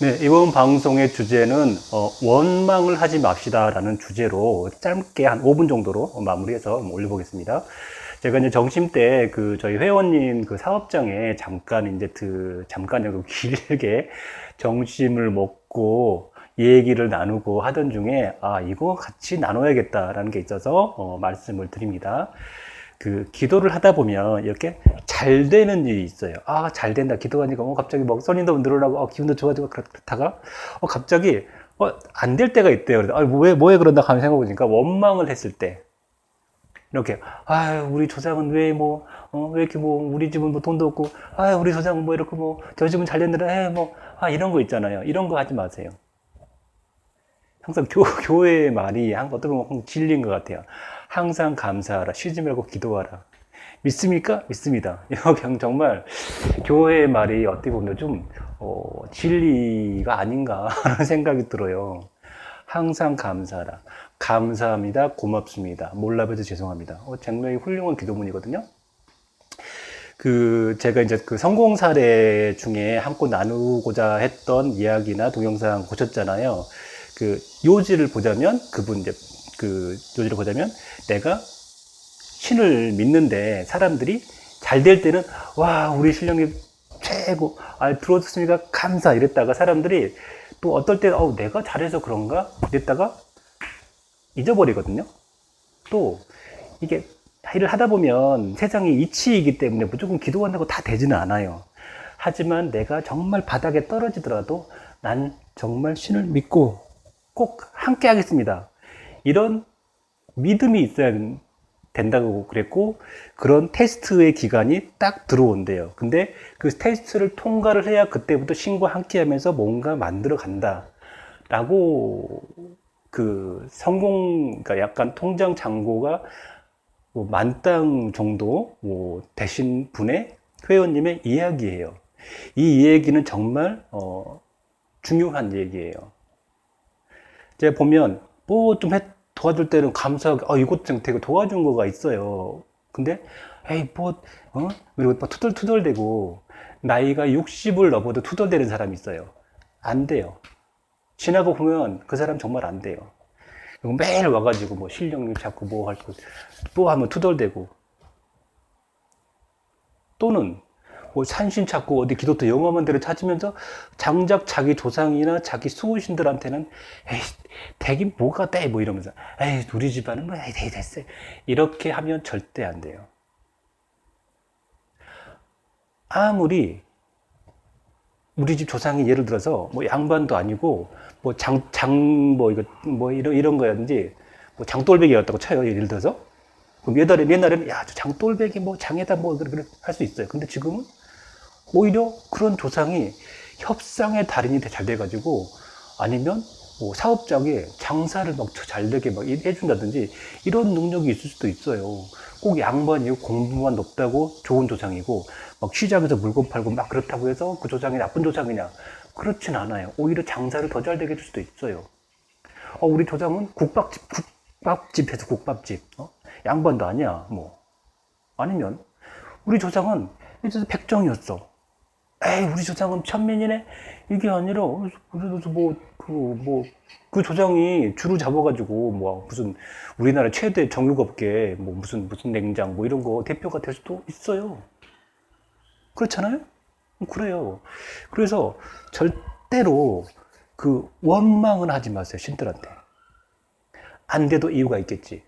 네, 이번 방송의 주제는 어, 원망을 하지 맙시다라는 주제로 짧게 한 5분 정도로 마무리해서 올려보겠습니다. 제가 이제 점심 때 그 저희 회원님 그 사업장에 잠깐 이제 그 잠깐 여기 길게 점심을 먹고 얘기를 나누고 하던 중에 아 이거 같이 나눠야겠다라는 게 있어서 어, 말씀을 드립니다. 그 기도를 하다 보면 이렇게 잘 되는 일이 있어요. 아, 잘 된다. 기도하니까 어, 갑자기 막 선인도 늘어나고 어, 기분도 좋아지고 그렇다가 어, 갑자기 어, 안 될 때가 있대요. 아, 뭐해 뭐해 그런다 하면 생각해 보니까 원망을 했을 때 이렇게 아, 우리 조상은 왜 뭐 어, 왜 이렇게 뭐 우리 집은 뭐 돈도 없고 아, 우리 조상은 뭐 이렇게 뭐 저 집은 잘 됐는데 뭐 아, 이런 거 있잖아요. 이런 거 하지 마세요. 항상 교, 교회의 말이 한 어떻게 보면 진리인 것 같아요. 항상 감사하라. 쉬지 말고 기도하라. 믿습니까? 믿습니다. 그냥 정말 교회의 말이 어떻게 보면 좀 어, 진리가 아닌가 하는 생각이 들어요. 항상 감사하라. 감사합니다. 고맙습니다. 몰라봬서 죄송합니다. 어, 정말 훌륭한 기도문이거든요. 그 제가 이제 그 성공 사례 중에 함께 나누고자 했던 이야기나 동영상 보셨잖아요. 그 요지를 보자면 그분 이제 그 요지를 보자면 내가 신을 믿는데 사람들이 잘 될 때는 와 우리 신령님 최고 아 들어줬으니까 감사 이랬다가 사람들이 또 어떨 때 어, 내가 잘해서 그런가 이랬다가 잊어버리거든요. 또 이게 일을 하다 보면 세상이 이치이기 때문에 무조건 기도한다고 다 되지는 않아요. 하지만 내가 정말 바닥에 떨어지더라도 난 정말 신을 믿고 꼭 함께 하겠습니다. 이런 믿음이 있어야 된다고 그랬고 그런 테스트의 기간이 딱 들어온대요. 근데 그 테스트를 통과를 해야 그때부터 신과 함께 하면서 뭔가 만들어 간다. 라고 그 성공, 그러니까 약간 통장 잔고가 뭐 만땅 정도 뭐 되신 분의 회원님의 이야기예요. 이 얘기는 정말 어, 중요한 얘기예요. 제가 보면 뭐 좀 도와줄 때는 감사하게 어 이것 좀 되게 도와준 거가 있어요. 근데 에이 뭐 어? 그리고 막 투덜투덜대고 나이가 60을 넘어도 투덜대는 사람이 있어요. 안 돼요. 지나고 보면 그 사람 정말 안 돼요. 그리고 매일 와가지고 뭐 실력님 자꾸 뭐 할 거, 또 하면 투덜대고. 또는 뭐 산신 찾고 어디 기도터 영험한 데를 찾으면서 장작 자기 조상이나 자기 수호신들한테는 에이 대긴 뭐가 돼 뭐 이러면서 에이 우리 집안은 뭐 에이 됐어 이렇게 하면 절대 안 돼요. 아무리 우리 집 조상이 예를 들어서 뭐 양반도 아니고 뭐 장 장 뭐 이거 뭐 이런 이런 거였는지 뭐 장돌배기였다고 쳐요 예를 들어서 그럼 옛날에 옛날에는 야 저 장돌배기 뭐 장에다 뭐 그렇게 할수 있어요. 근데 지금은 오히려 그런 조상이 협상의 달인이 잘 돼가지고 아니면 뭐 사업장에 장사를 막 잘 되게 막 해준다든지 이런 능력이 있을 수도 있어요. 꼭 양반이고 공부만 높다고 좋은 조상이고 막 시장에서 물건 팔고 막 그렇다고 해서 그 조상이 나쁜 조상이냐? 그렇진 않아요. 오히려 장사를 더 잘 되게 해줄 수도 있어요. 어, 우리 조상은 국밥집, 국밥집에서 국밥집. 어? 양반도 아니야. 뭐. 아니면 우리 조상은 이제 백정이었어. 에이, 우리 조상은 천민이네? 이게 아니라, 그래도 뭐, 그, 뭐, 그 조상이 주로 잡아가지고, 뭐, 무슨, 우리나라 최대 정육업계, 뭐, 무슨, 무슨 냉장, 뭐, 이런 거 대표가 될 수도 있어요. 그렇잖아요? 그래요. 그래서 절대로 그 원망은 하지 마세요, 신들한테. 안 돼도 이유가 있겠지.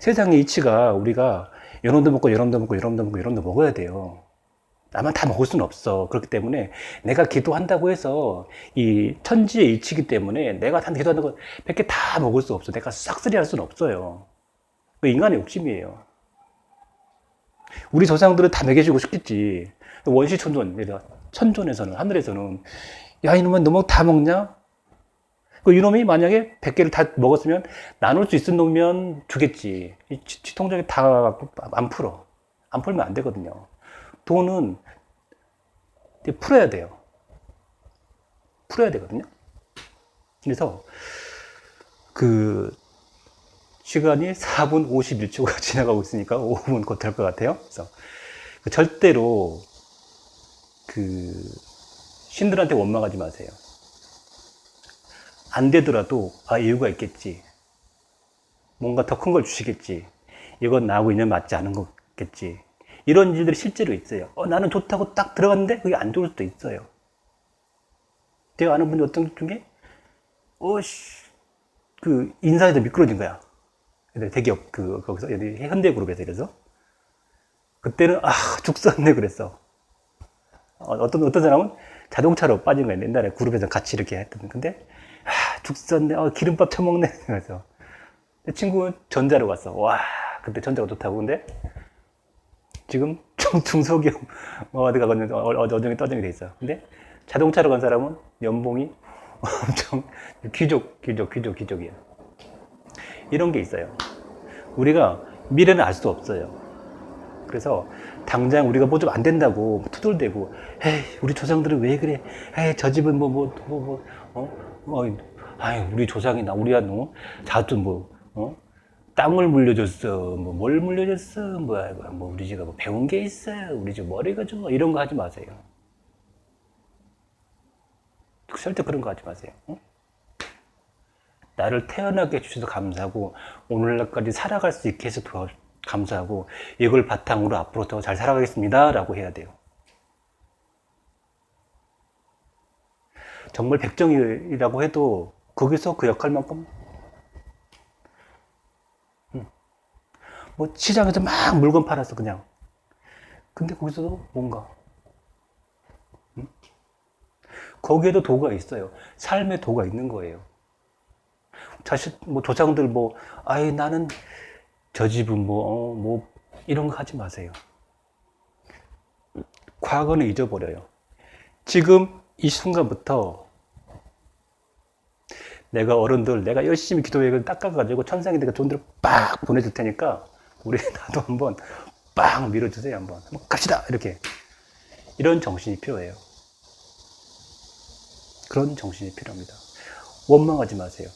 세상의 이치가 우리가 이런도 먹고, 이런도 먹고, 이런도 먹고, 이런도 먹어야 돼요. 나만 다 먹을 수는 없어. 그렇기 때문에 내가 기도한다고 해서 이 천지의 이치기 때문에 내가 단 기도한다고 100개 다 먹을 수 없어. 내가 싹쓸이 할 수는 없어요. 그 인간의 욕심이에요. 우리 조상들은 다 먹여주고 싶겠지. 원시 천존, 천존에서는, 하늘에서는, 야, 이놈은 너무 다 먹냐? 그 이놈이 만약에 100개를 다 먹었으면 나눌 수 있을 놈이면 주겠지. 이 치통장에 다안 풀어. 안 풀면 안 되거든요. 돈은 풀어야 돼요. 풀어야 되거든요. 그래서 그 시간이 4분 51초가 지나가고 있으니까 5분 곧 될 것 같아요. 그래서 그 절대로 그 신들한테 원망하지 마세요. 안 되더라도 아 이유가 있겠지. 뭔가 더 큰 걸 주시겠지. 이건 나하고 인연 맞지 않은 거겠지. 이런 일들이 실제로 있어요. 어, 나는 좋다고 딱 들어갔는데 그게 안 좋을 수도 있어요. 제가 아는 분이 어떤 중에 어씨 그 인사에서 미끄러진 거야. 대기업 그 거기서 현대그룹에서 이래서 그때는 아 죽었네 그랬어. 어, 어떤 어떤 사람은 자동차로 빠진 거야. 옛날에 그룹에서 같이 이렇게 했던. 근데 아 죽었네. 어, 기름밥 처먹네. 그래서 내 친구는 전자로 갔어. 와 그때 전자가 좋다고 근데 지금 중, 중소기업 뭐 어디 가거든 어, 어, 어정이 떠정이 돼 있어. 근데 자동차로 간 사람은 연봉이 엄청 귀족, 귀족, 귀족, 귀족이야. 이런 게 있어요. 우리가 미래는 알 수 없어요. 그래서 당장 우리가 뭐 좀 안 된다고 투덜대고, 에이, 우리 조상들은 왜 그래? 에이, 저 집은 뭐, 뭐, 뭐, 뭐, 어? 뭐, 아유, 우리 조상이나 우리가 뭐, 자주 뭐, 어? 땅을 물려줬어. 뭐, 뭘 물려줬어. 뭐야, 뭐, 우리 집가 뭐 배운 게 있어요. 우리 집 머리가 좋아. 이런 거 하지 마세요. 절대 그런 거 하지 마세요. 어? 나를 태어나게 해주셔서 감사하고 오늘날까지 살아갈 수 있게 해서 감사하고 이걸 바탕으로 앞으로 더 잘 살아가겠습니다. 라고 해야 돼요. 정말 백정이라고 해도 거기서 그 역할만큼 뭐 시장에서 막 물건 팔았어 그냥. 근데 거기서도 뭔가 음? 거기에도 도가 있어요. 삶의 도가 있는 거예요. 자식 뭐 조상들 뭐 아이 나는 저 집은 뭐, 어, 뭐 이런 거 하지 마세요. 과거는 잊어버려요. 지금 이 순간부터 내가 어른들 내가 열심히 기도회를 닦아가지고 천상에 내가 데로 빡 보내줄 테니까 우리 나도 한번 빡 밀어주세요 한번. 한번 갑시다! 이렇게. 이런 정신이 필요해요. 그런 정신이 필요합니다. 원망하지 마세요.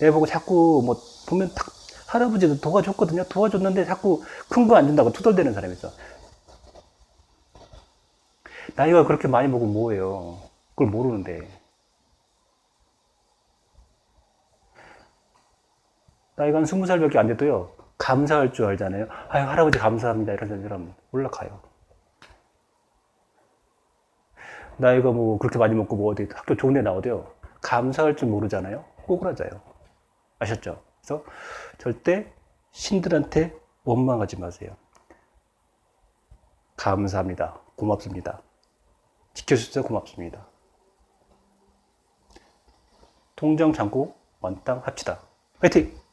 내가 보고 자꾸 뭐 보면 딱 할아버지도 도와줬거든요. 도와줬는데 자꾸 큰 거 안 준다고 투덜대는 사람이 있어. 나이가 그렇게 많이 먹으면 뭐예요? 그걸 모르는데. 나이가 한 스무 살밖에 안 돼도요 감사할 줄 알잖아요. 아유 할아버지 감사합니다. 이런 사람 올라가요. 나이가 뭐 그렇게 많이 먹고 뭐 어디 학교 좋은 데 나오도요. 감사할 줄 모르잖아요. 꼬꾸라져요. 아셨죠? 그래서 절대 신들한테 원망하지 마세요. 감사합니다. 고맙습니다. 지켜주셔서 고맙습니다. 통장 잔고 원땅 합시다. 화이팅!